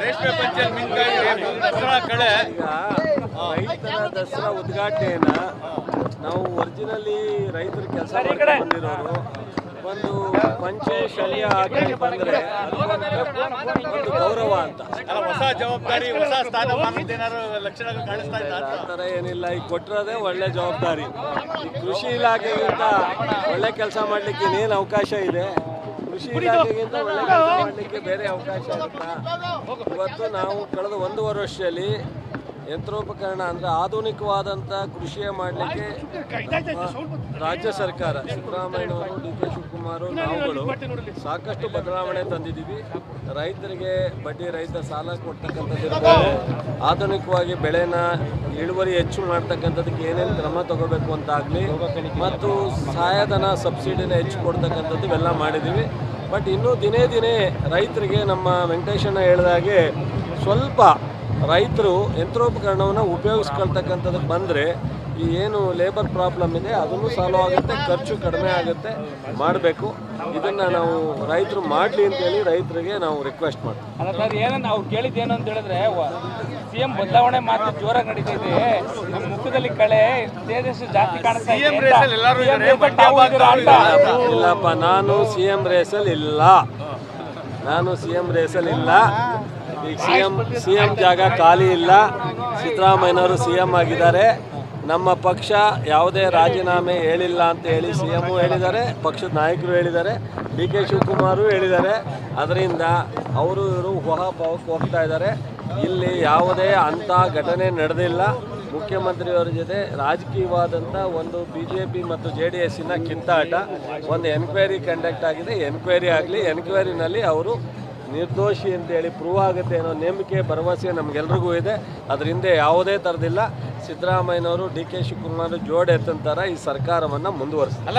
ರೇಷ್ಮೆ ಪಂಚೆ ದಸರಾ ಕಳೆ. ಈಗ ರೈತರ ದಸರಾ ಉದ್ಘಾಟನೆಯನ್ನ ನಾವು ಒರಿಜಿನಲಿ ರೈತರ ಕೆಲಸ ಬಂದಿರೋರು ಒಂದು ಪಂಚೆ ಶಲ್ಯ ಆಗಿ ಬಂದ್ರೆ ಒಂದು ಗೌರವ ಅಂತ. ಹೊಸ ಜವಾಬ್ದಾರಿ ಹೊಸ ಸ್ಥಾನಮಾನದ ಏನಾದ್ರು ಲಕ್ಷಣಗಳು ಕಾಣಿಸ್ತಾ ಇದ್ದ ಆ ಥರ ಏನಿಲ್ಲ ಈಗ ಕೊಟ್ಟಿರೋದೇ ಒಳ್ಳೆ ಜವಾಬ್ದಾರಿ. ಈ ಕೃಷಿ ಇಲಾಖೆಗಿಂತ ಒಳ್ಳೆ ಕೆಲಸ ಮಾಡ್ಲಿಕ್ಕೆ ಇನ್ನೇನು ಅವಕಾಶ ಇದೆ? ಕೃಷಿ ಇಲಾಖೆಗಿಂತ ಒಳ್ಳೆ ಕೆಲಸ ಮಾಡಲಿಕ್ಕೆ ಬೇರೆ ಅವಕಾಶ ಇರುತ್ತಾ ಇವತ್ತು ನಾವು ಕಳೆದ ಒಂದೂವರೆ ವರ್ಷದಲ್ಲಿ ಯಂತ್ರೋಪಕರಣ ಅಂದ್ರೆ ಆಧುನಿಕವಾದಂಥ ಕೃಷಿಯ ಮಾಡಲಿಕ್ಕೆ ರಾಜ್ಯ ಸರ್ಕಾರ ಸಿದ್ದರಾಮಯ್ಯನವರು ಡಿ ಕೆ ಶಿವಕುಮಾರ್ ನಾವುಗಳು ಸಾಕಷ್ಟು ಬದಲಾವಣೆ ತಂದಿದ್ದೀವಿ. ರೈತರಿಗೆ ಬಡ್ಡಿ ರೈತ ಸಾಲ ಕೊಡ್ತಕ್ಕಂಥದ್ದು. ಆಧುನಿಕವಾಗಿ ಬೆಳೆನ ಇಳುವರಿ ಹೆಚ್ಚು ಮಾಡ್ತಕ್ಕಂಥದ್ದಕ್ಕೆ ಏನೇನು ಕ್ರಮ ತಗೋಬೇಕು ಅಂತಾಗಲಿ ಮತ್ತು ಸಹಾಯಧನ ಸಬ್ಸಿಡಿನ ಹೆಚ್ಚು ಕೊಡ್ತಕ್ಕಂಥದ್ದು ಇವೆಲ್ಲ ಮಾಡಿದ್ದೀವಿ. ಬಟ್ ಇನ್ನೂ ದಿನೇ ದಿನೇ ರೈತರಿಗೆ ನಮ್ಮ ವೆಂಕಟೇಶಣ್ಣ ಹೇಳಿದಾಗೆ ಸ್ವಲ್ಪ ರೈತರು ಯಂತ್ರೋಪಕರಣವನ್ನು ಉಪಯೋಗಿಸ್ಕೊಳ್ತಕ್ಕಂಥದ್ದು ಬಂದರೆ ಈ ಏನು ಲೇಬರ್ ಪ್ರಾಬ್ಲಮ್ ಇದೆ, ಅದನ್ನು ಸಾಲ್ವ್ ಆಗುತ್ತೆ, ಖರ್ಚು ಕಡಿಮೆ ಆಗುತ್ತೆ, ಮಾಡಬೇಕು. ಇದನ್ನು ನಾವು ರೈತರು ಮಾಡಲಿ ಅಂತೇಳಿ ರೈತರಿಗೆ ನಾವು ರಿಕ್ವೆಸ್ಟ್ ಮಾಡ್ತೀವಿ. ಅಲ್ಲ ಸರ್ ಏನಂತ ಅವ್ರು ಕೇಳಿದ್ದು ಏನು ಅಂತ ಹೇಳಿದ್ರೆ ಸಿ ಎಂ ಬದಲಾವಣೆ ಮಾತು ಜೋರಾಗಿ ನಡೀತಾ ಇದೆ ನಮ್ಮ ಮುಖದಲ್ಲಿ ಕಳೆ ತೇಜಸ್ವಿ ಜಾಸ್ತಿ ಕಾಣಿಸ್ತಾ. ಇಲ್ಲಪ್ಪ ನಾನು ಸಿಎಂ ರೇಸಲ್ಲಿ ಇಲ್ಲ. ನಾನು ಸಿಎಂ ರೇಸಲ್ಲಿ ಇಲ್ಲ. ಈಗ ಸಿಎಂ ಸಿಎಂ ಸಿ ಎಂ ಜಾಗ ಖಾಲಿ ಇಲ್ಲ. ಸಿದ್ದರಾಮಯ್ಯನವರು ಸಿಎಂ ಆಗಿದ್ದಾರೆ. ನಮ್ಮ ಪಕ್ಷ ಯಾವುದೇ ರಾಜೀನಾಮೆ ಹೇಳಿಲ್ಲ ಅಂತ ಹೇಳಿ ಸಿ ಎಮ್ಮು ಹೇಳಿದ್ದಾರೆ. ಪಕ್ಷದ ನಾಯಕರು ಹೇಳಿದ್ದಾರೆ. ಡಿ ಕೆ ಶಿವಕುಮಾರು ಹೇಳಿದ್ದಾರೆ. ಅದರಿಂದ ಅವರು ಇವರು ಹೊಹಾಭಾವಕ್ಕೆ ಹೋಗ್ತಾ ಇದ್ದಾರೆ. ಇಲ್ಲಿ ಯಾವುದೇ ಅಂಥ ಘಟನೆ ನಡೆದಿಲ್ಲ. ಮುಖ್ಯಮಂತ್ರಿಯವರ ಜೊತೆ ರಾಜಕೀಯವಾದಂಥ ಒಂದು ಬಿ ಜೆ ಪಿ ಮತ್ತು ಜೆ ಡಿ ಎಸ್ಸಿನ ಕಿತ್ತಾಟ. ಒಂದು ಎನ್ಕ್ವೈರಿ ಕಂಡಕ್ಟ್ ಆಗಿದೆ. ಎನ್ಕ್ವೈರಿ ಆಗಲಿ, ಎನ್ಕ್ವೈರಿನಲ್ಲಿ ಅವರು ನಿರ್ದೋಷಿ ಅಂತೇಳಿ ಪ್ರೂವ್ ಆಗುತ್ತೆ ಅನ್ನೋ ನೇಮಿಕೆ ಭರವಸೆ ನಮಗೆಲ್ರಿಗೂ ಇದೆ. ಅದರಿಂದ ಯಾವುದೇ ಥರದಿಲ್ಲ ಸಿದ್ದರಾಮಯ್ಯನವರು ಡಿ ಕೆ ಶಿವಕುಮಾರ್ ಜೋಡೆ ಎತ್ತಂತಾರ ಈ ಸರ್ಕಾರವನ್ನು ಮುಂದುವರಿಸ್ತಾರೆ